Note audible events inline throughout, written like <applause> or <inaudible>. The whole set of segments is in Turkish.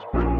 is big.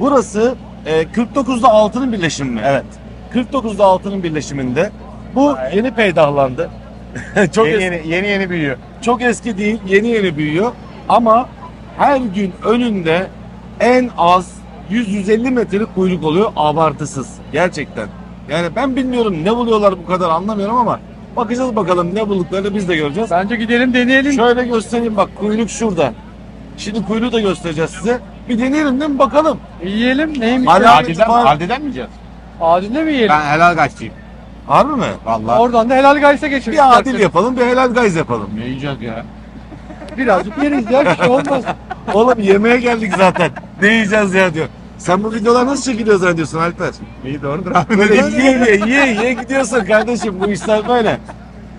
Burası e, 49'da altının birleşimi mi? Evet. 49'da altının birleşiminde. Bu yeni peydahlandı. <laughs> çok Yeni, eski, yeni, yeni yeni büyüyor. çok eski değil, yeni yeni büyüyor. Ama her gün önünde en az 100-150 metrelik kuyruk oluyor abartısız. Gerçekten. Yani ben bilmiyorum ne buluyorlar bu kadar anlamıyorum ama bakacağız bakalım ne bulduklarını biz de göreceğiz. Bence gidelim deneyelim. Şöyle göstereyim bak kuyruk şurada. Şimdi kuyruğu da göstereceğiz size. Bir deneyelim değil mi bakalım. Yiyelim neymiş? Hala- ya? Adil'den- Adil'den mi yiyeceğiz? Adil'de mi yiyelim? Ben helal kaççıyım. Harbi mi? Vallahi. Oradan da helal gayse geçeriz. Bir adil isterseniz. yapalım bir helal gayz yapalım. Ne yiyeceğiz ya? Birazcık yeriz ya bir şey olmaz. <laughs> Oğlum yemeğe geldik zaten. Ne yiyeceğiz ya diyor. Sen bu videolar nasıl çekiliyor zannediyorsun Alper? İyi doğrudur abi. Böyle <laughs> yiye yiye yiye yiye gidiyorsun kardeşim bu işler böyle.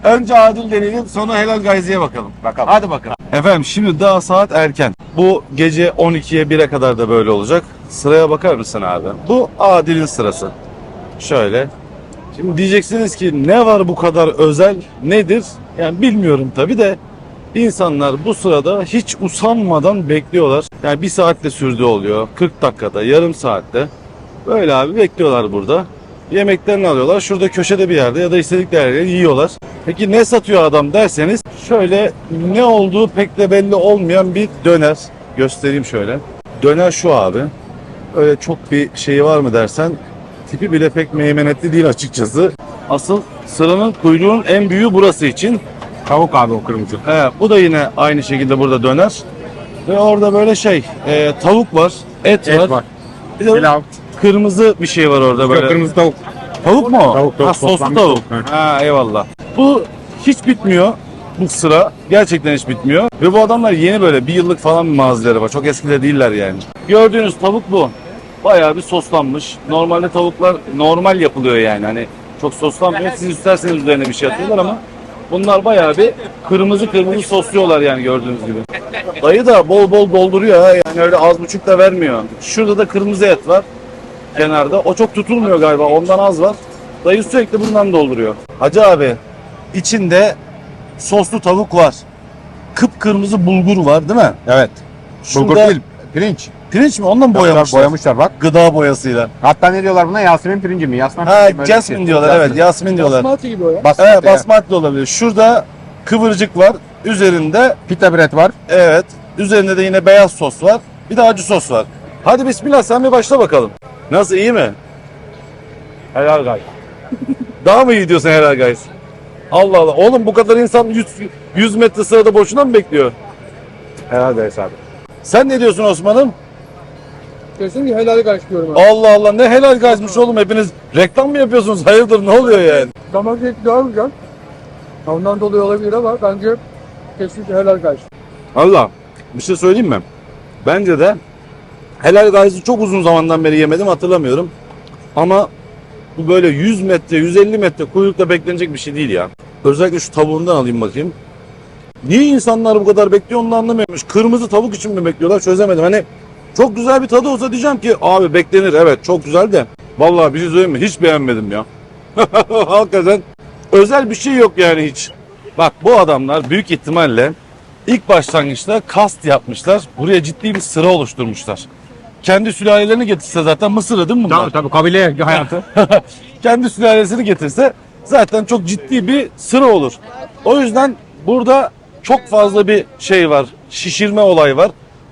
Önce adil deneyelim sonra helal gayziye bakalım. Bakalım. Hadi bakalım. Efendim şimdi daha saat erken. Bu gece 12'ye 1'e kadar da böyle olacak. Sıraya bakar mısın abi? Bu Adil'in sırası. Şöyle. Şimdi diyeceksiniz ki ne var bu kadar özel nedir? Yani bilmiyorum tabi de insanlar bu sırada hiç usanmadan bekliyorlar. Yani bir saatte sürdüğü oluyor. 40 dakikada, yarım saatte. Böyle abi bekliyorlar burada. Yemeklerini alıyorlar. Şurada köşede bir yerde ya da istedikleri yerde yiyorlar. Peki ne satıyor adam derseniz şöyle ne olduğu pek de belli olmayan bir döner. Göstereyim şöyle. Döner şu abi. Öyle çok bir şeyi var mı dersen tipi bile pek meymenetli değil açıkçası. Asıl sıranın kuyruğun en büyüğü burası için. Tavuk abi o kırmızı. Evet, bu da yine aynı şekilde burada döner. Ve orada böyle şey e, tavuk var, et, Et var. var. Bir de Pilav. kırmızı bir şey var orada böyle. Kırmızı tavuk. Tavuk mu? Tavuk, tavuk, Ha, soslu tavuk. tavuk, Ha, eyvallah. Bu hiç bitmiyor. Bu sıra gerçekten hiç bitmiyor. Ve bu adamlar yeni böyle bir yıllık falan bir mağazaları var. Çok eski de değiller yani. Gördüğünüz tavuk bu. Bayağı bir soslanmış. Normalde tavuklar normal yapılıyor yani. Hani çok soslanmıyor. Siz isterseniz üzerine bir şey atıyorlar ama bunlar bayağı bir kırmızı kırmızı sosluyorlar yani gördüğünüz gibi. Dayı da bol bol dolduruyor ha. Yani öyle az buçuk da vermiyor. Şurada da kırmızı et var kenarda. O çok tutulmuyor galiba. Ondan az var. Dayı sürekli bundan dolduruyor. Hacı abi içinde soslu tavuk var. Kıpkırmızı bulgur var değil mi? Evet. Şurada Bulgur değil. Pirinç. pirinç mi? Ondan mı boyamışlar? Boyamışlar bak. Gıda boyasıyla. Hatta ne diyorlar buna? Yasemin pirinci mi? Yasmin Ha pirinci mi? Öyle bir jasmin şey. diyorlar evet yasmin diyorlar. Basmati gibi o ya. Basmati Evet basmati de olabilir. Şurada kıvırcık var. Üzerinde Pita bread var. evet. Üzerinde de yine beyaz sos var. Bir de acı sos var. Hadi bismillah sen bir başla bakalım. Nasıl iyi mi? Helal gay. Daha mı iyi diyorsun helal guys? Allah Allah. Oğlum bu kadar insan 100, 100 metre sırada boşuna mı bekliyor? Helal gay abi. Sen ne diyorsun Osman'ım? Kesinlikle helal gays diyorum abi. Allah Allah ne helal guys'mış oğlum hepiniz. Reklam mı yapıyorsunuz? Hayırdır ne oluyor yani? Damak zevki daha güzel. Ondan dolayı olabilir ama bence kesinlikle helal gays. Allah bir şey söyleyeyim mi? Bence de helal guys'ı çok uzun zamandan beri yemedim hatırlamıyorum. Ama bu böyle 100 metre 150 metre kuyrukta beklenecek bir şey değil ya. Özellikle şu tavuğundan alayım bakayım. Niye insanlar bu kadar bekliyor onu da anlamıyorum. Kırmızı tavuk için mi bekliyorlar çözemedim. Hani çok güzel bir tadı olsa diyeceğim ki abi beklenir evet çok güzel de. Vallahi bir şey söyleyeyim mi hiç beğenmedim ya. <laughs> Hakikaten özel bir şey yok yani hiç. Bak bu adamlar büyük ihtimalle ilk başlangıçta kast yapmışlar. Buraya ciddi bir sıra oluşturmuşlar. Kendi sülalelerini getirse zaten Mısır'ı değil mi bunlar? Tabii tabii kabile hayatı. <laughs> kendi sülalesini getirse zaten çok ciddi bir sıra olur. O yüzden burada çok fazla bir şey var. Şişirme olay var.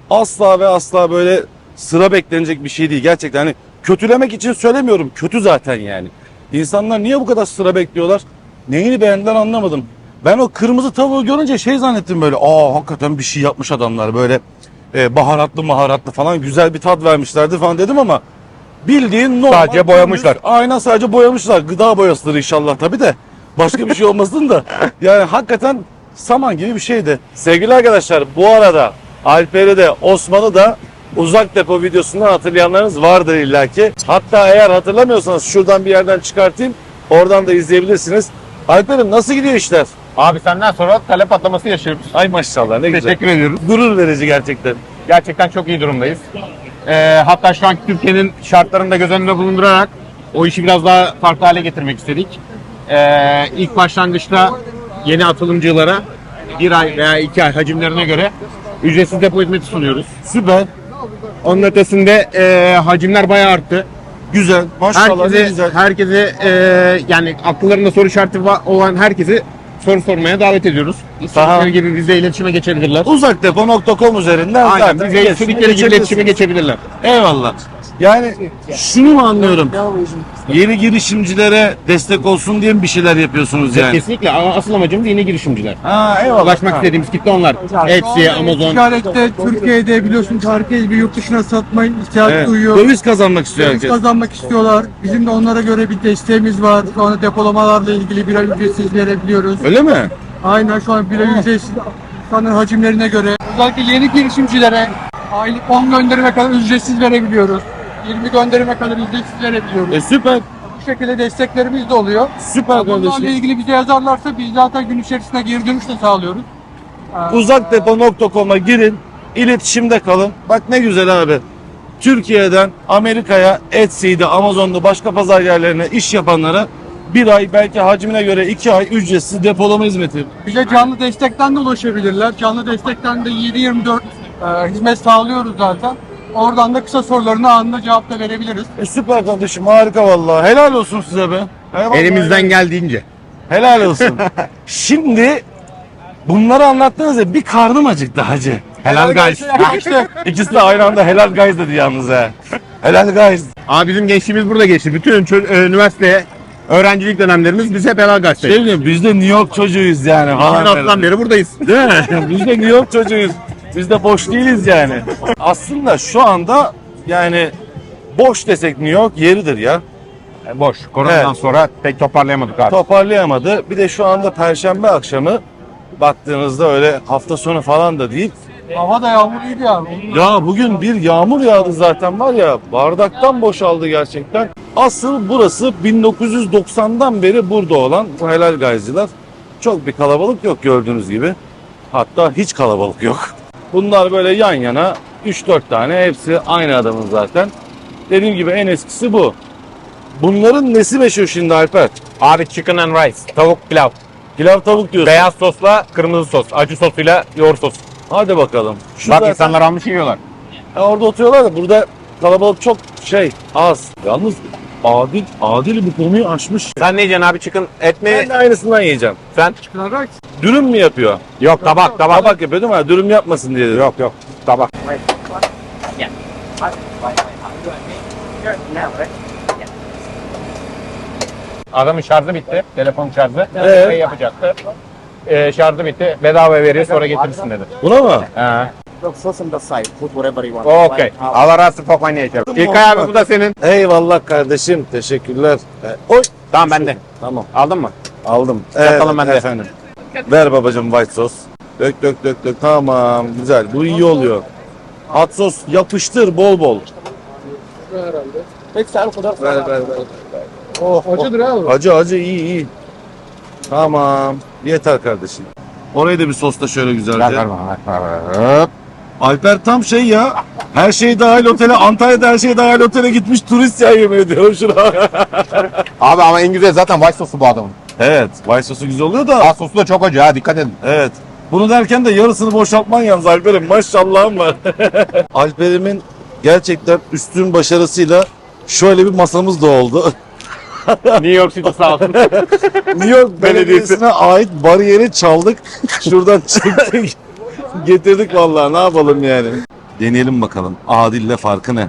Asla ve asla böyle sıra beklenecek bir şey değil. Gerçekten hani kötülemek için söylemiyorum. Kötü zaten yani. İnsanlar niye bu kadar sıra bekliyorlar? Neyini beğendiler anlamadım. Ben o kırmızı tavuğu görünce şey zannettim böyle. Aa hakikaten bir şey yapmış adamlar böyle e, baharatlı maharatlı falan güzel bir tat vermişlerdi falan dedim ama Bildiğin normal. Sadece boyamışlar. Aynen sadece boyamışlar. Gıda boyasıdır inşallah tabi de. Başka bir şey olmasın da. Yani hakikaten saman gibi bir şeydi. Sevgili arkadaşlar bu arada Alper'i de Osman'ı da uzak depo videosundan hatırlayanlarınız vardır illaki. Hatta eğer hatırlamıyorsanız şuradan bir yerden çıkartayım. Oradan da izleyebilirsiniz. Alper'im nasıl gidiyor işler? Abi senden sonra talep patlaması yaşıyoruz. Ay maşallah ne güzel. Teşekkür ediyoruz. Gurur verici gerçekten. Gerçekten çok iyi durumdayız. Ee, hatta şu anki Türkiye'nin şartlarını da göz önünde bulundurarak o işi biraz daha farklı hale getirmek istedik. Ee, ilk başlangıçta yeni atılımcılara bir ay veya iki ay hacimlerine göre ücretsiz depo hizmeti sunuyoruz. Süper. Onun ötesinde e, hacimler bayağı arttı. Güzel. Maşallah ne Herkese, güzel. herkese e, yani akıllarında soru işareti olan herkesi soru sormaya davet ediyoruz. İstedikleri gibi bizle iletişime geçebilirler. Uzakdepo.com üzerinden Aynen zaten bize iletişime istedikleri gibi iletişime geçebilirler. Eyvallah. Yani şunu mu anlıyorum? Yeni girişimcilere destek olsun diye mi bir şeyler yapıyorsunuz yani? Kesinlikle ama asıl amacımız yeni girişimciler. Ha eyvallah. Ulaşmak istediğimiz kitle onlar. Etsy, Amazon. Ticarette Türkiye'de biliyorsunuz herkes bir yurt dışına satma ihtiyacı Evet. duyuyor. Döviz kazanmak istiyor Döviz herkes. kazanmak istiyorlar. Bizim de onlara göre bir desteğimiz var. Şu anda depolamalarla ilgili bira ücretsiz verebiliyoruz. Öyle mi? Aynen şu an bira ücretsiz insanların hacimlerine göre. Özellikle yeni girişimcilere aylık 10 gönderime kadar ücretsiz verebiliyoruz. 20 gönderime kadar ücretsiz verebiliyoruz. E süper. Bu şekilde desteklerimiz de oluyor. Süper Bunlarla kardeşim. ilgili bize yazarlarsa biz zaten gün içerisinde geri dönüş de sağlıyoruz. Ee, Uzakdepo.com'a girin. iletişimde kalın. Bak ne güzel abi. Türkiye'den Amerika'ya Etsy'de, Amazon'da başka pazar yerlerine iş yapanlara bir ay belki hacmine göre iki ay ücretsiz depolama hizmeti. Bize canlı destekten de ulaşabilirler. Canlı destekten de 7-24 e, hizmet sağlıyoruz zaten. Oradan da kısa sorularına anında cevap da verebiliriz. E süper kardeşim harika vallahi. Helal olsun size be. Eyvallah. Elimizden geldiğince. Helal olsun. <laughs> Şimdi bunları anlattınız ya bir karnım acıktı hacı. Helal guys. İşte İkisi de aynı anda helal guys dedi yalnız ha. Helal guys. Ama bizim gençliğimiz burada geçti. Bütün çö- üniversite öğrencilik dönemlerimiz biz hep helal guys'tayız. Şey diyeyim, biz de New York çocuğuyuz yani falan. 2006'dan beri buradayız. Değil mi? <laughs> Biz de New York çocuğuyuz. Biz de boş değiliz yani. Aslında şu anda yani boş desek New York yeridir ya. Boş. Koronadan Evet. sonra pek toparlayamadık abi. Toparlayamadı. Bir de şu anda perşembe akşamı baktığınızda öyle hafta sonu falan da değil. hava da yağmurluydu yani. Ya bugün bir yağmur yağdı zaten var ya bardaktan boşaldı gerçekten. Asıl burası 1990'dan beri burada olan bu helal gayziler. Çok bir kalabalık yok gördüğünüz gibi. Hatta hiç kalabalık yok. Bunlar böyle yan yana 3-4 tane hepsi aynı adamın zaten. Dediğim gibi en eskisi bu. Bunların nesi meşhur şimdi Alper? Abi chicken and rice. Tavuk pilav. Pilav tavuk diyorsun. Beyaz sosla kırmızı sos. Acı sosuyla yoğurt sos. Hadi bakalım. Şu Bak zaten- insanlar almış yiyorlar. Ya orada oturuyorlar da burada kalabalık çok şey az. Yalnız Adil Adil bu konuyu aşmış. Sen ne yiyeceksin abi chicken et mi? Ben de aynısından yiyeceğim. Sen? Kırarak Dürüm mü yapıyor? Yok tabak tabak. Tabak yapıyor değil mi? Dürüm yapmasın diye. Yok yok tabak. Adamın şarjı bitti. Telefon şarjı. Ee? Şey yapacaktı. Ee, şarjı bitti. Bedava verir sonra getirirsin dedi. Buna mı? Ha. On the side. Put whatever you want. Okey. Allah razı olsun. İlkay abi bu da senin. Eyvallah kardeşim. Teşekkürler. Ee, oy. Tamam bende. Tamam. Aldın mı? Aldım. Yakalım bende. efendim. Ver babacım white sos. Dök dök dök dök. Tamam. Güzel. Bu iyi oluyor. Hot sos yapıştır bol bol. herhalde. Peki sen kadar Ver ver ver. Oh, acıdır abi. Acı acı iyi iyi. Tamam. Yeter kardeşim. Orayı da bir sosla şöyle güzelce. Ver ver bana. ver, ver. Hop. Alper tam şey ya. Her şey dahil otele, Antalya'da her şey dahil otele gitmiş turist ya yemin ediyorum şuna. <laughs> Abi ama en güzel zaten white sosu bu adamın. evet, vay sosu güzel oluyor da. Aa sosu da çok acı ha dikkat edin. Evet. Bunu derken de yarısını boşaltman yalnız Alper'im. Maşallahım var. <laughs> Alper'imin gerçekten üstün başarısıyla şöyle bir masamız da oldu. <laughs> New York City sağ olsun. New York Belediyesi'ne ait bariyeri çaldık. Şuradan çıktık. Getirdik vallahi ne yapalım yani. Deneyelim bakalım. Adil'le farkı ne?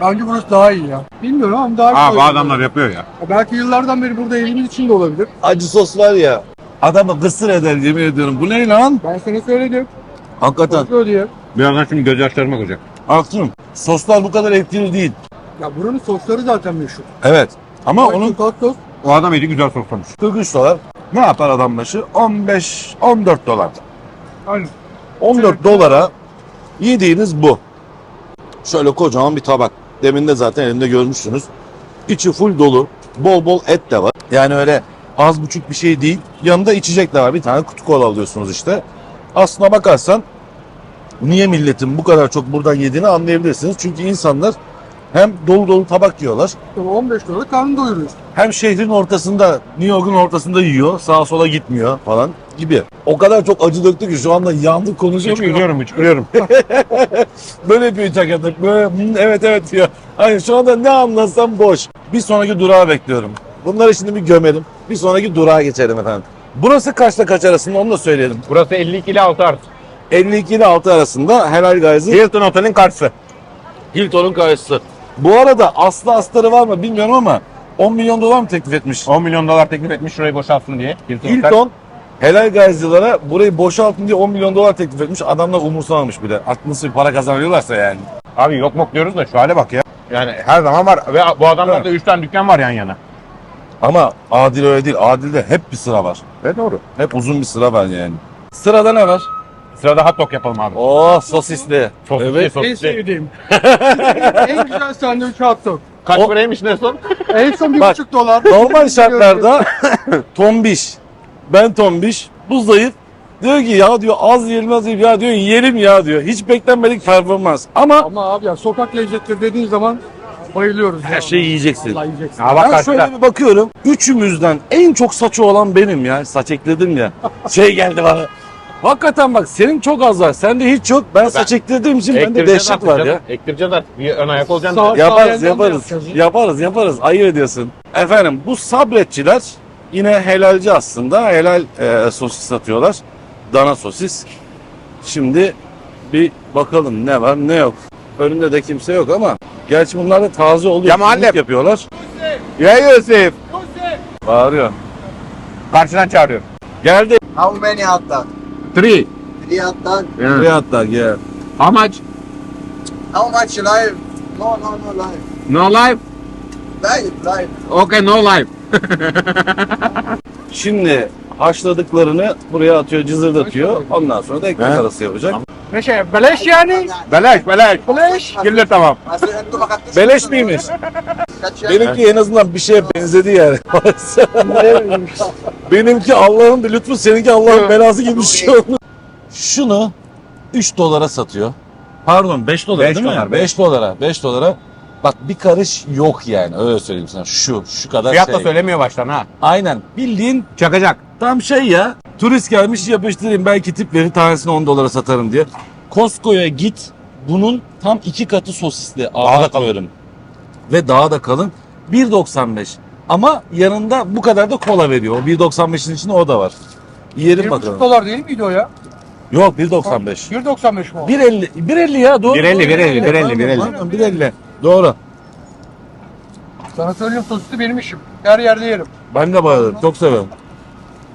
Bence burası daha iyi ya. Bilmiyorum ama daha Aa güzel. bu adamlar yapıyor ya. Belki yıllardan beri burada evimiz için de olabilir. Acı sos var ya. Adamı kısır eder yemin ediyorum. Bu ne lan? Ben sana söyledim. Hakikaten. Kontrol diye. Birazdan şimdi gözyaşlarıma koyacak. Aklım. Soslar bu kadar etkili değil. Ya buranın sosları zaten meşhur. Evet. Ama Onun onun sos O adam yedi güzel soslamış. 43 dolar. Ne yapar adam başı? 15 14 dolar. Aynen. 14 dolara yediğiniz bu. Şöyle kocaman bir tabak. Demin de zaten elimde görmüşsünüz. İçi full dolu. Bol bol et de var. Yani öyle az buçuk bir şey değil. Yanında içecek de var. Bir tane kutu kola alıyorsunuz işte. Aslına bakarsan niye milletin bu kadar çok buradan yediğini anlayabilirsiniz. Çünkü insanlar hem dolu dolu tabak yiyorlar. 15 dolar karnını doyuruyor. Hem şehrin ortasında, New York'un ortasında yiyor. Sağa sola gitmiyor falan gibi. O kadar çok acı döktü ki şu anda yandık konuşamıyorum. Hıçkırıyorum hıçkırıyorum. <laughs> Böyle yapıyor çakatık. Böyle "Hı, evet evet diyor. Hayır şu anda ne anlatsam boş. Bir sonraki durağı bekliyorum. Bunları şimdi bir gömelim. Bir sonraki durağa geçelim efendim. Burası kaçta kaç arasında onu da söyleyelim. Burası 52 ile 6 artı. 52 ile 6 arasında Helal Gazi Hilton Otel'in karşısı. Hilton'un karşısı. Bu arada aslı astarı var mı bilmiyorum ama 10 milyon dolar mı teklif etmiş? 10 milyon dolar teklif etmiş şurayı boşaltsın diye. Hilton, Helal Gazi'lara burayı boşaltın diye 10 milyon dolar teklif etmiş. Adamlar umursamamış bile. Aklısı bir para kazanıyorlarsa yani. Abi yok mok diyoruz da şu hale bak ya. Yani her zaman var ve bu adamlarda 3 tane dükkan var yan yana. Ama Adil öyle değil. Adil'de hep bir sıra var. Ve doğru. Hep uzun bir sıra var yani. Sırada ne var? Sırada hot dog yapalım abi. Oh sosisli. Sosisli, Evet. En sosisli. sevdiğim. <laughs> en güzel sandviç hot dog. Kaç O- paraymış ne son? En son Bak, 1,5 dolar. Normal şartlarda <laughs> tombiş. Ben tombiş. Bu zayıf. Diyor ki ya diyor az yiyelim az yiyelim. Ya diyor yiyelim ya diyor. Hiç beklenmedik performans. Ama Ama abi ya sokak lezzetleri dediğin zaman bayılıyoruz. her şeyi yiyeceksin. Vallahi yiyeceksin. Ha bak Ben karşıda. şöyle bir bakıyorum. Üçümüzden en çok saçı olan benim ya. Saç ekledim ya. <laughs> Şey geldi bana. Hakikaten bak senin çok az var. Sende hiç yok. Ben, saç ektirdiğim için bende dehşet artık var canım. ya. Ektireceğiz artık. Bir ön ayak olacaksın. Sağ- Yaparız yaparız. Yaparız yaparız. Ayıp ediyorsun. Efendim bu sabretçiler yine helalci aslında. Helal e, sosis satıyorlar. Dana sosis. Şimdi bir bakalım ne var ne yok. Önünde de kimse yok ama gerçi bunlar da taze oluyor. Ya. Günlük yapıyorlar. Ya Yusuf. Bağırıyor. Karşıdan çağırıyor. Geldi. How many hot dog? Three. Three hot dog. Buraya hatta gel. How much? How much live? No, no, no live. No life? Live, live. Okay no life. <laughs> Şimdi haşladıklarını buraya atıyor, cızırdatıyor. Ondan sonra da ekmek arası yapacak. Şey beleş yani. Beleş beleş. Beleş. Kirli tamam. Beleş miymiş? Benimki en azından bir şeye benzedi yani. <laughs> Benimki Allah'ın bir lütfu, seninki Allah'ın belası gibi bir şey oldu. Şunu 3 dolara satıyor. Pardon 5 dolara Beş değil mi? dolar, 5 dolara. 5 dolara. Bak bir karış yok yani öyle söyleyeyim sana. Şu, şu kadar Fiyat da şey. söylemiyor baştan ha. Aynen. Bildiğin Çakacak. tam şey ya. Turist gelmiş yapıştırayım belki tip verir tanesini 10 dolara satarım diye. Costco'ya git. Bunun tam iki katı sosisli. Abartmıyorum. Ve daha da kalın. 1.95. Ama yanında bu kadar da kola veriyor. O 1.95'in içinde o da var. Yiyelim 1,5 bakalım. dolar değil miydi o ya? Yok 1.95. 1.95 mi o? 1.50 1.50 ya doğru. 1.50, 1.50, 1.50, Pardon, 1.50. pardon, 1.50. Doğru. Sana söyleyeyim sosisli benim işim. Her yerde yerim. Ben de bayıldım. Çok seviyorum.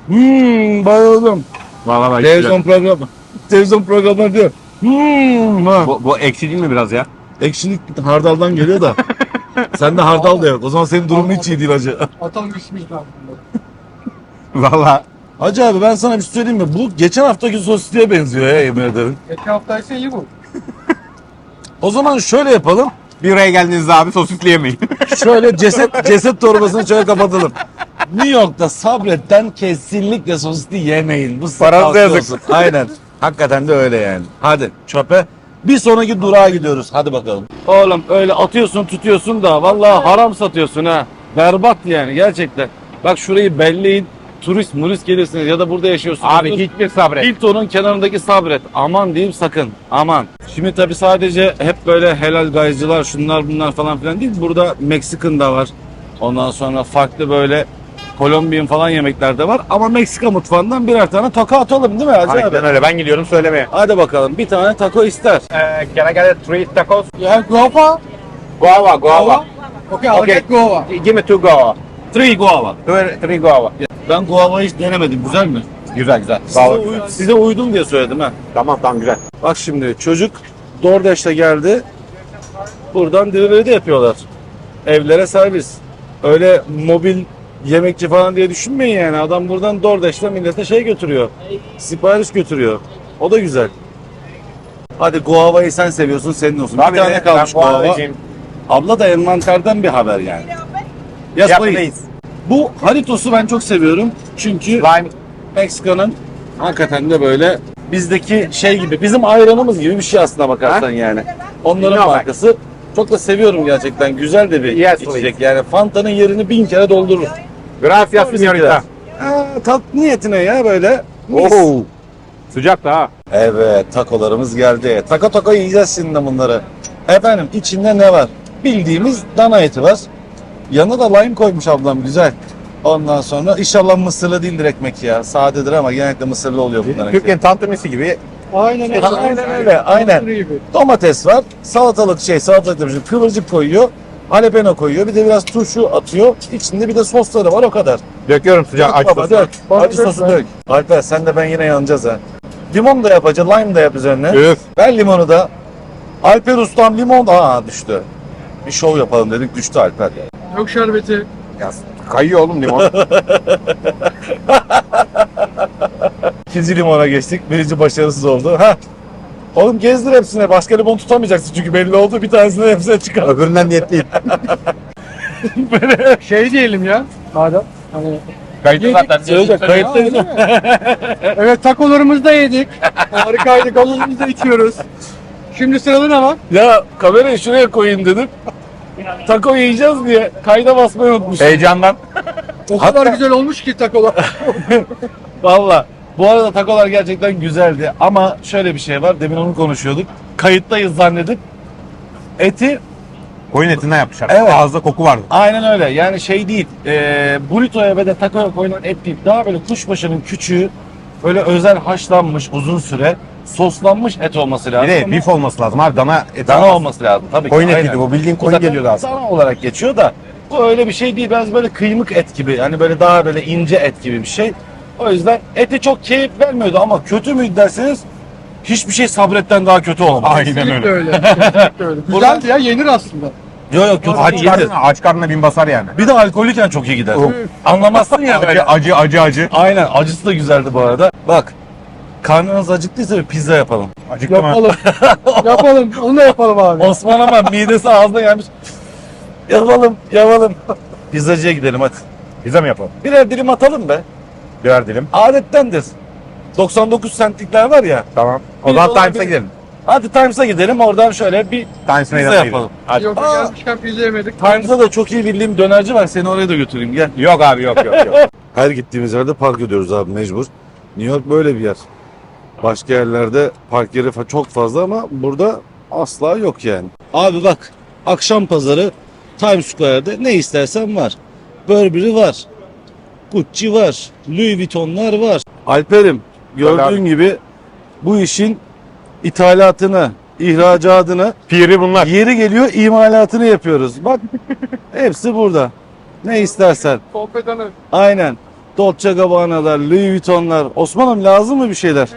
Hmm, bayıldım. Valla bak. Televizyon programı. Televizyon programı diyor. Hmm, ha. Bu, bu eksi değil mi biraz ya? Ekşilik hardaldan geliyor da. <laughs> Sende hardal da yok. O zaman senin durumun hiç iyi değil hacı. Atalım bismillah. Valla. Hacı abi ben sana bir şey söyleyeyim mi? Bu geçen haftaki sosisliğe benziyor ya yemin ederim. Geçen hafta ise iyi bu. O zaman şöyle yapalım. Bir oraya geldiğinizde abi sosisli yemeyin. <laughs> Şöyle ceset ceset torbasını şöyle kapatalım. New York'ta sabretten kesinlikle sosisli yemeyin. Bu size Paranıza tavsiye yazık. olsun. Aynen. Hakikaten de öyle yani. Hadi çöpe. Bir sonraki durağa gidiyoruz. Hadi bakalım. Oğlum öyle atıyorsun tutuyorsun da vallahi haram satıyorsun ha. Berbat yani gerçekten. Bak şurayı belleyin. Turist murist gelirsiniz ya da burada yaşıyorsunuz. abi hiçbir sabret. Hilton'un kenarındaki sabret. Aman diyeyim sakın. Aman. Şimdi tabi sadece hep böyle helal gaycılar şunlar bunlar falan filan değil. Burada Meksikan da var. Ondan sonra farklı böyle Kolombiyan falan yemekler de var. Ama Meksika mutfağından birer tane taco atalım değil mi Hacı abi? Aynen öyle ben gidiyorum söylemeye. Hadi bakalım bir tane taco ister. Ee, can I get three tacos? Ya guava. Guava, guava. Okay, I'll Okay. get guava. Give me two guava. Three guava. Three, guava. Ben guava'yı hiç denemedim. Güzel mi? Güzel güzel. Size, Guava. uy- size uydum diye söyledim ha. Tamam tamam güzel. Bak şimdi çocuk DoorDash'ta geldi. Buradan delivery de yapıyorlar. evlere servis. Öyle mobil yemekçi falan diye düşünmeyin yani. Adam buradan DoorDash'la millete şey götürüyor. Sipariş götürüyor. O da güzel. Hadi guavayı sen seviyorsun senin olsun. bir tane kalmış guava. Abla da envanterden bir haber yani. Yes, please. Bu haritos'u ben çok seviyorum. Çünkü Lime. Meksika'nın hakikaten de böyle bizdeki şey gibi, bizim ayranımız gibi bir şey aslına bakarsan yani. Onların markası. Çok da seviyorum gerçekten. Güzel de bir Yes, içecek. Yani Fanta'nın yerini bin kere doldurur. Gracias señorita. Tat niyetine ya böyle. Mis. Oo. Sıcak da ha. Evet takolarımız geldi. Taka taka yiyeceğiz şimdi bunları. Efendim içinde ne var? Bildiğimiz dana eti var. Yanına da lime koymuş ablam güzel. Ondan sonra inşallah mısırlı değildir ekmek ya. Sadedir ama genellikle mısırlı oluyor bunların. Türkiye'nin tantunisi gibi. Aynen öyle. Aynen öyle, aynen. Domates var, salatalık şey, salatalık demişim, kıvırcık koyuyor, jalapeno koyuyor, bir de biraz turşu atıyor. İçinde bir de sosları var o kadar. Döküyorum sıcak baba, sosu. dök. Bana Acı dök sosu ben. dök. Alper sen de ben yine yanacağız ha. Limon da yapacağız, lime da yap üzerine. Üf. Ver limonu da. Alper ustam limon da aa düştü. Bir şov yapalım dedik düştü Alper. Yok şerbeti. Ya, kayıyor oğlum limon. <laughs> İkinci limona geçtik. Birinci başarısız oldu. Ha. Oğlum gezdir hepsine. Başka limon tutamayacaksın çünkü belli oldu. Bir tanesini hepsine çıkar. Öbüründen niyetliyim. <laughs> Şey diyelim ya. Madem. Hani Kayıtlı Yedik. zaten. Değil mi? evet takolarımızı da yedik. Harikaydı. Gazozumuzu da içiyoruz. Şimdi sırada ne var? Ya kamerayı şuraya koyayım dedim. Taco yiyeceğiz diye kayda basmayı unutmuşum. Heyecandan. O Hatta- kadar güzel olmuş ki takolar. <laughs> Valla. Bu arada takolar gerçekten güzeldi ama şöyle bir şey var. Demin onu konuşuyorduk. Kayıttayız zannedip eti Koyun etinden yapmışlar. Evet. Ağızda koku vardı. aynen öyle. Yani şey değil. E, burritoya ve de takoya koyulan et değil. Daha böyle kuşbaşının küçüğü böyle özel haşlanmış uzun süre soslanmış et olması Bir lazım. de Ama bif olması lazım abi. Dana eti. dana olmaz. olması lazım. Tabii ki. Koyun aynen. etiydi bu. Bildiğin koyun zaten geliyordu aslında. Dana olarak geçiyor da bu öyle bir şey değil. Biraz böyle kıymık et gibi. Hani böyle daha böyle ince et gibi bir şey. O yüzden eti çok keyif vermiyordu ama kötü mü derseniz hiçbir şey sabretten daha kötü olmaz. Aynen Kesinlikle öyle. öyle. Kesinlikle öyle. <laughs> Güzel ya yenir aslında. Yok yok kötü Aç değil. karnına, aç karnına bin basar yani. Bir de alkolüyken çok iyi gider. Anlamazsın ya böyle. Acı acı acı. Aynen acısı da güzeldi bu arada. Bak karnınız acıktıysa bir pizza yapalım. Acıktım ha. Yapalım. <laughs> yapalım. Onu da yapalım abi. Osman ama midesi ağzına gelmiş. Yapalım yapalım. Pizzacıya gidelim hadi. Pizza mı yapalım? Birer dilim atalım be. Birer dilim. Adettendir. 99 centlikler var ya. Tamam. O Bir zaman Times'a gidelim. Hadi Times'a gidelim oradan şöyle bir Times pizza meydanına yapalım. gidelim. Hadi. Yok Aa. gelmişken pizza yemedik. Times'da da çok iyi bildiğim dönerci var. Seni oraya da götüreyim gel. Yok abi yok yok yok. <laughs> Her gittiğimiz yerde park ediyoruz abi mecbur. New York böyle bir yer. Başka yerlerde park yeri çok fazla ama burada asla yok yani. Abi bak akşam pazarı Times Square'de ne istersen var. Burberry var. Gucci var. Louis Vuitton'lar var. Alper'im gördüğün gibi bu işin ithalatını, ihracatını Piri bunlar. yeri geliyor imalatını yapıyoruz. Bak hepsi burada. Ne istersen. Aynen. Dolce Gabbana'lar, Louis Vuitton'lar. Osman'ım lazım mı bir şeyler?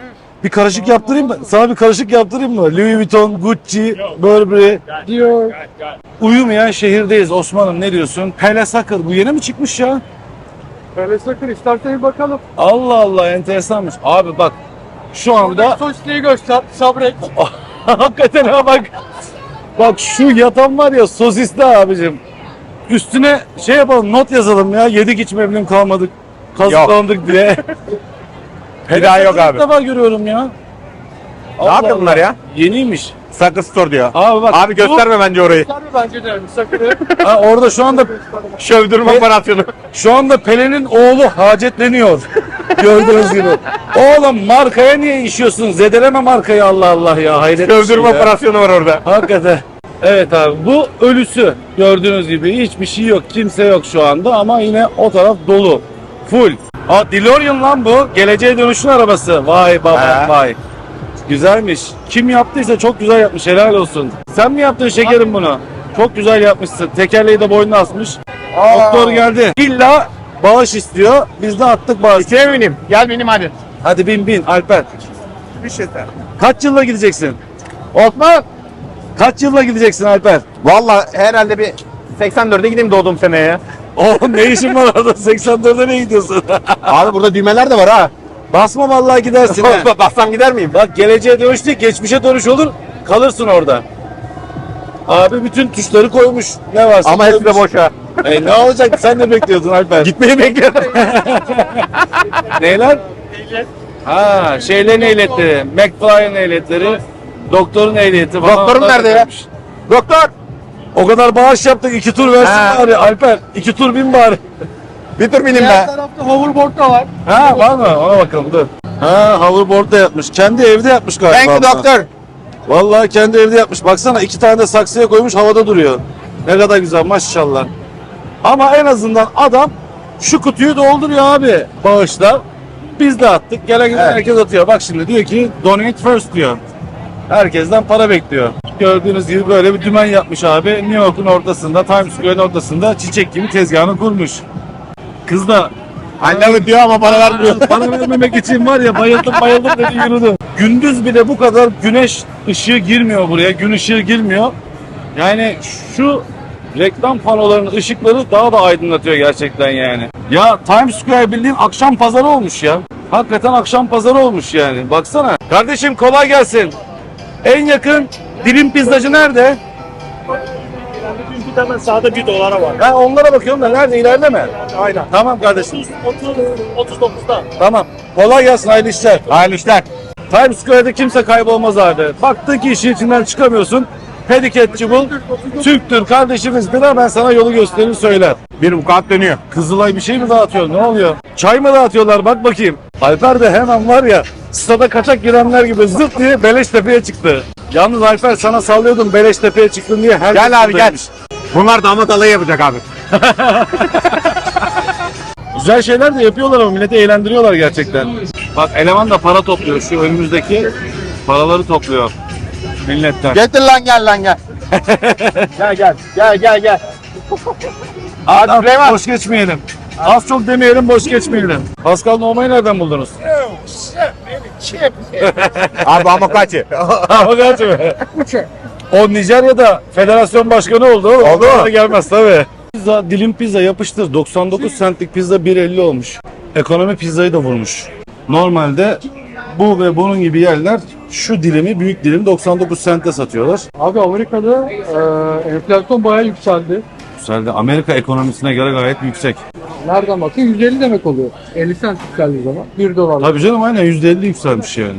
Bir karışık yaptırayım mı? Sana bir karışık yaptırayım mı? Louis Vuitton, Gucci, Burberry. Diyor. Uyumayan şehirdeyiz Osman'ım ne diyorsun? Pele Sakır bu yeni mi çıkmış ya? Öyle sakın istersen bir bakalım. Allah Allah enteresanmış. Abi bak şu anda sosisliği göster. Sabret. <laughs> hakikaten ha bak. Bak şu yatan var ya sosisli abicim. Üstüne şey yapalım not yazalım ya. Yedik hiç memnun kalmadık. Kazıklandık diye. <laughs> Bir daha yok abi. İlk defa görüyorum ya. Ne yapıyor bunlar ya? Yeniymiş. Sakın store diyor. Abi bak. Abi gösterme bence orayı. Gösterme bence de. Sakın. ha, orada şu anda <laughs> Şövdürme operasyonu. şu anda Pelin'in oğlu hacetleniyor. <laughs> Gördüğünüz gibi. Oğlum markaya niye işiyorsun? Zedeleme markayı Allah Allah ya. Hayret bir şey Şövdürme ya. operasyonu var orada. Hakikaten. Evet abi bu ölüsü. Gördüğünüz gibi hiçbir şey yok. Kimse yok şu anda ama yine o taraf dolu. Full. Aa DeLorean lan bu. Geleceğe dönüşün arabası. Vay baba He. vay. Güzelmiş. Kim yaptıysa çok güzel yapmış. Helal olsun. Sen mi yaptın şekerim bunu? Çok güzel yapmışsın. Tekerleği de boynuna asmış. Doktor geldi. İlla bağış istiyor. Biz de attık bağış. İçine mi bineyim? Gel benim hadi. Hadi bin bin Alper. Bir şey yeter. Kaç yılla gideceksin? Osman. Kaç yılla gideceksin Alper? Valla herhalde bir 84'e gideyim doğduğum seneye ya. Oğlum ne işin var orada? 84'e ne gidiyorsun? <laughs> Abi burada düğmeler de var ha. Basma vallahi gidersin. ha. Bassam gider miyim? Bak geleceğe dönüş değil, geçmişe dönüş olur. Kalırsın orada. Abi bütün tuşları koymuş. Ne varsa Ama hepsi de koymuş. boş ha. E, ne olacak? Sen ne bekliyordun Alper? Gitmeyi bekliyorum. <laughs> Neyler? Ha, şeylerin ehliyetleri. McFly'ın ehliyetleri. Doktorun ehliyeti. falan. Doktorum nerede ya? Doktor. O kadar bağış yaptık. iki tur versin Ha. bari Alper. iki tur bin bari. Bir tur bineyim Diğer be. tarafta hoverboard da var. Ha var mı? Ona bakalım dur. Ha hoverboard da yapmış. Kendi evde yapmış galiba. Thank you bunu. doktor. Vallahi kendi evde yapmış. Baksana iki tane de saksıya koymuş havada duruyor. Ne kadar güzel maşallah. Ama en azından adam şu kutuyu dolduruyor abi bağışla. Biz de attık. Gelen giden Evet. herkes atıyor. Bak şimdi diyor ki donate first diyor. Herkesten para bekliyor. Gördüğünüz gibi böyle bir dümen yapmış abi. New York'un ortasında, Times Square'in ortasında çiçek gibi tezgahını kurmuş. Kız da Annemi diyor ama bana vermiyor. <laughs> Bana vermemek için var ya bayıldım bayıldım dedi yürüdü. Gündüz bile bu kadar güneş ışığı girmiyor buraya. Gün ışığı girmiyor. Yani şu reklam panolarının ışıkları daha da aydınlatıyor gerçekten yani. Ya Times Square bildiğin akşam pazarı olmuş ya. Hakikaten akşam pazarı olmuş yani. Baksana. Kardeşim kolay gelsin. En yakın dilim pizzacı nerede? Bir hemen sağda bir dolara var. Ha onlara bakıyorum da nerede ileride mi? Aynen. Tamam kardeşim. 30, 39'da. Tamam. Kolay gelsin hayırlı işler. Hayırlı işler. Times Square'de kimse kaybolmaz abi. Baktın ki işin içinden çıkamıyorsun. Pediketçi bul. Türktür kardeşimizdir hemen sana yolu gösterir söyler. Bir vukuat dönüyor. Kızılay bir şey mi dağıtıyor? Ne oluyor? Çay mı dağıtıyorlar? Bak bakayım. Alper de hemen var ya stada kaçak girenler gibi zırt diye Beleştepe'ye çıktı. Yalnız Alper sana sallıyordum Beleştepe'ye çıktın diye. Her Gel abi gel. Bunlar damat alayı yapacak abi. <laughs> Güzel şeyler de yapıyorlar ama milleti eğlendiriyorlar gerçekten. Bak eleman da para topluyor. Şu önümüzdeki paraları topluyor. Milletten. Getir lan gel lan gel. <laughs> gel gel. Gel gel gel. Abi Süleyman. boş geçmeyelim. Az çok demeyelim, boş geçmeyelim. Pascal Nohma'yı nereden buldunuz? <laughs> Abi ama kaçı? <laughs> Ama gerçi mi? O Nijerya'da federasyon başkanı oldu. Oldu mu? Gelmez tabii. Pizza, dilim pizza yapıştır. 99 centlik pizza 1.50 olmuş. Ekonomi pizzayı da vurmuş. Normalde bu ve bunun gibi yerler şu dilimi, büyük dilim 99 cent'e satıyorlar. Abi Amerika'da e, enflasyon bayağı yükseldi. Güzel de Amerika ekonomisine göre gayet yüksek. Nereden bakın 150 demek oluyor. 50 sent yükseldiği zaman 1 dolar. Tabii canım aynen %50 yükselmiş yani.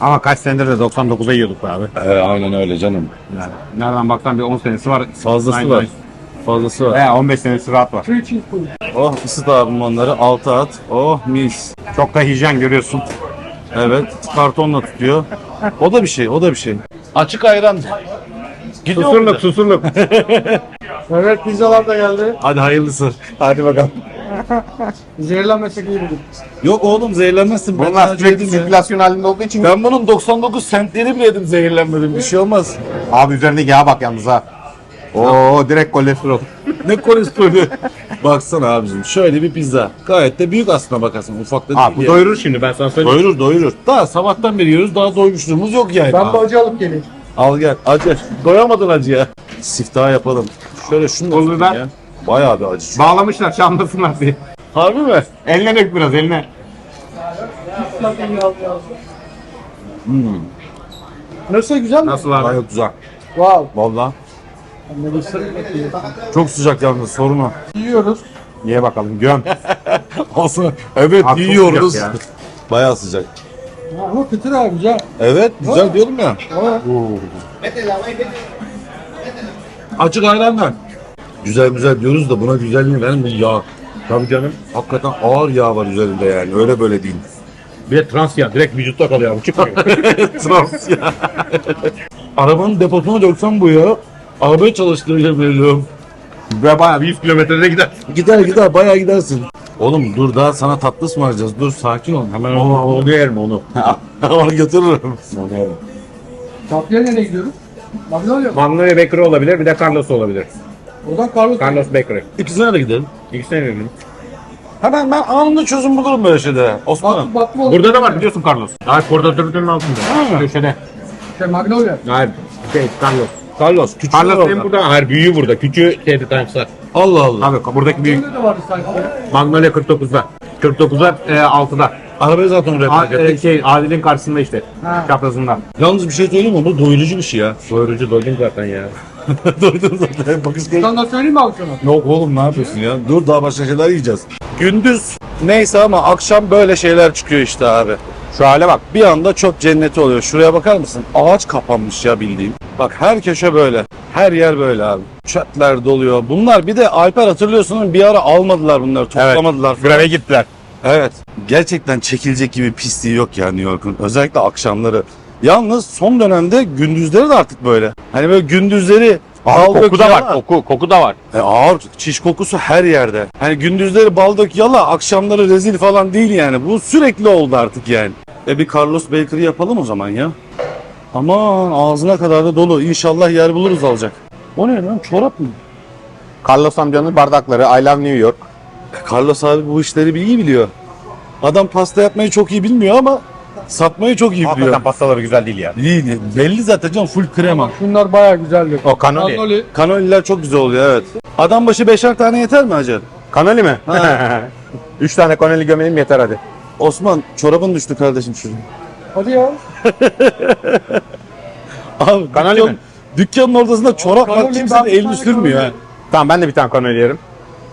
Ama kaç senedir de 99'a yiyorduk be abi. Ee, aynen öyle canım. Yani nereden baksan bir 10 senesi var. Fazlası Aynen. var. Fazlası var. He 15 senesi rahat var. Oh ısıt abim onları. Altı at. Oh mis. Çok da hijyen görüyorsun. Evet. Kartonla tutuyor. O da bir şey. O da bir şey. Açık ayran. Gidiyor mu? Susurluk susurluk. <laughs> Evet pizzalar da geldi. Hadi hayırlısı. Hadi bakalım. Zehirlenmesek iyi bugün. Yok oğlum zehirlenmezsin. Ben Bunlar sana sürekli ya. sirkülasyon halinde olduğu için. Ben bunun 99 sentleri bile yedim zehirlenmedim. Bir şey olmaz. Abi üzerindeki yağa bak yalnız ha. Oo direkt kolesterol. Ne kolesterolü. Baksana abicim şöyle bir pizza. Gayet de büyük aslına bakarsın. Ufak da değil. Abi bu yani. doyurur şimdi ben sana söyleyeyim. Doyurur doyurur. Daha sabahtan beri yiyoruz. Daha doymuşluğumuz yok yani. Ben bir acı alıp geleyim. Al gel. Acı. Doyamadın acıya. Siftah yapalım. Şöyle şunu da ben. ya. Bayağı bir acı. Bağlamışlar çamlasınlar diye. Harbi mi? Eline dök biraz eline. Nasıl güzel mi? Nasıl abi? Gayet güzel. Wow. Valla. Ne. Çok sıcak yalnız sorun o. Yiyoruz. Ye bakalım göm. <laughs> Olsun. Evet çok yiyoruz. sıcak ya. Bayağı sıcak. Ama kıtır abi güzel. Evet güzel diyorum ya. Açık ayranla. Güzel güzel diyoruz da buna güzelliğini verin bir yağ. Tabii canım. Hakikaten ağır yağ var üzerinde yani. Öyle böyle değil. Bir de trans ya direkt vücutta kalıyor abi çıkmıyor. <laughs> Trans ya. Arabanın deposuna döksem bu ya. Arabayı çalıştıracağım veriyorum. Ve bayağı bir 100 kilometrede gider. Gider gider bayağı gidersin. Oğlum dur daha sana tatlı ısmarlayacağız. Dur sakin ol. Hemen Onu, onu yerim onu. <laughs> onu götürürüm. Onu yerim. Tatlıya nereye gidiyoruz? Magnolia mı? Magnolia Bakery olabilir bir de Carlos olabilir. Oradan Carlos. Carlos Bakery. İkisine de gidelim. İkisine verelim. Hemen ben anında çözüm bulurum böyle şeyde. Osman'ım. Bak. Burada da var biliyorsun Carlos. Hayır koordinatörünün altında. Köşede. Şey, Magnolia. Hayır. Şey Carlos. Carlos. Küçük Carlos hem burada, hayır büyüğü burada. Küçüğü şeyde Times'ta. Allah Allah. Abi buradaki büyük. Önde de vardı sanki. Magnolia 49'da. 49'da e, 6'da. Arabayı zaten A, park e, ettik. şey Adil'in karşısında işte. Çaprazında. Yalnız bir şey söyleyeyim mi? Bu doyurucu bir şey ya. Doyurucu doydum zaten ya. <laughs> Doydum zaten. Bakış keyif. Sana söyleyeyim mi abi sana? Yok oğlum ne yapıyorsun ya? Dur daha başka şeyler yiyeceğiz. Gündüz neyse ama akşam böyle şeyler çıkıyor işte abi. Şu hale bak. Bir anda çöp cenneti oluyor. Şuraya bakar mısın? Ağaç kapanmış ya bildiğim. Bak her köşe böyle. Her yer böyle abi. Çöpler doluyor. Bunlar bir de Alper hatırlıyorsun bir ara almadılar bunları. Toplamadılar. falan. Greve gittiler. Evet. Gerçekten çekilecek gibi pisliği yok ya New York'un. Özellikle akşamları. Yalnız son dönemde gündüzleri de artık böyle. Hani böyle gündüzleri Abi bal koku da var. Koku, koku da var. E ağır çiş kokusu her yerde. Hani gündüzleri bal dök yala, akşamları rezil falan değil yani. Bu sürekli oldu artık yani. E bir Carlos Bakery yapalım o zaman ya. Aman ağzına kadar da dolu. İnşallah yer buluruz alacak. O ne lan çorap mı? Carlos amcanın bardakları I love New York. E, Carlos abi bu işleri bir iyi biliyor. Adam pasta yapmayı çok iyi bilmiyor ama satmayı çok iyi biliyor. Hakikaten pastaları güzel değil ya. İyi, belli zaten canım full krema. Şunlar bayağı güzeldi. O kanoli. Cannoli. Kanoliler çok güzel oluyor evet. Adam başı beşer tane yeter mi hacı? Kanoli mi? <laughs> Üç tane kanoli gömelim yeter hadi. Osman çorabın düştü kardeşim şuraya. Hadi ya. <laughs> Abi Kanali dükkan- mi? Dükkanın ortasında çorap var kimse ben bir elini tane sürmüyor ha. Tamam ben de bir tane kanoli yerim.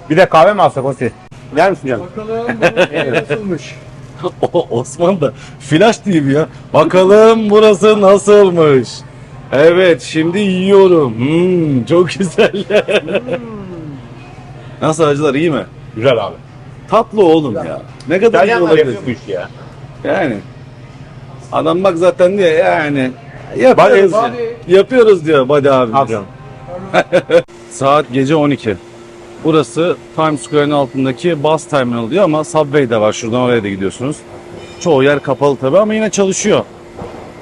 Bir de kahve mi alsak Osi? Yer misin canım? Bakalım <laughs> burası nasılmış. <laughs> O Osman da flash TV ya. Bakalım burası nasılmış. Evet şimdi yiyorum. Hmm, çok güzel. Nasıl acılar iyi mi? Güzel abi. Tatlı oğlum ya. Ne kadar İtalyanlar olabilir. yapıyor bu işi ya. Yani. Adam bak zaten diyor yani. Yapıyoruz, Body, yapıyoruz diyor Badi abi. Al <laughs> canım. Saat gece 12. Burası Times Square'ın altındaki bus terminal diyor ama Subway de var. Şuradan oraya da gidiyorsunuz. Çoğu yer kapalı tabii ama yine çalışıyor.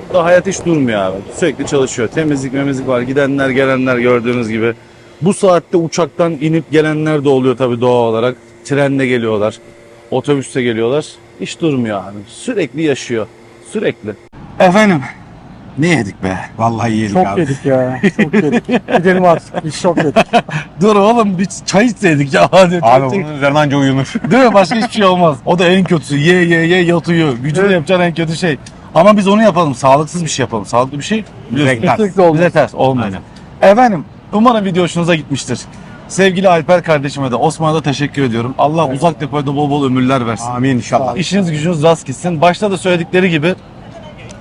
Burada hayat hiç durmuyor abi. Sürekli çalışıyor. Temizlik memizlik var. Gidenler gelenler gördüğünüz gibi. Bu saatte uçaktan inip gelenler de oluyor tabii doğal olarak. Trenle geliyorlar. Otobüste geliyorlar. Hiç durmuyor abi. Sürekli yaşıyor. Sürekli. Efendim. Ne yedik be? Vallahi yedik Çok yedik ya. Çok yedik. Gidelim artık. Biz çok yedik. <laughs> Dur oğlum bir çay içseydik ya. Hadi. Abi bunun üzerine anca uyunur. <laughs> Değil mi? Başka hiçbir şey olmaz. O da en kötüsü. Ye ye ye yat uyu. Vücuda yapacağın en kötü şey. Ama biz onu yapalım. Sağlıksız bir şey yapalım. Sağlıklı bir şey. biliyorsun. ters. Bize ters. Olmaz. Efendim umarım video hoşunuza gitmiştir. Sevgili Alper kardeşime de Osman'a da teşekkür ediyorum. Allah uzak depoda bol bol ömürler versin. Amin inşallah. İşiniz gücünüz rast gitsin. Başta da söyledikleri gibi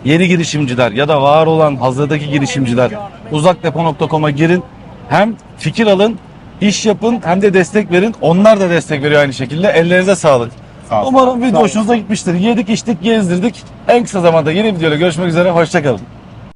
yeni girişimciler ya da var olan hazırdaki girişimciler uzakdepo.com'a girin. Hem fikir alın, iş yapın hem de destek verin. Onlar da destek veriyor aynı şekilde. Ellerinize sağlık. Sağ olun. Umarım video hoşunuza gitmiştir. Yedik, içtik, gezdirdik. En kısa zamanda yeni videoyla görüşmek üzere. Hoşçakalın.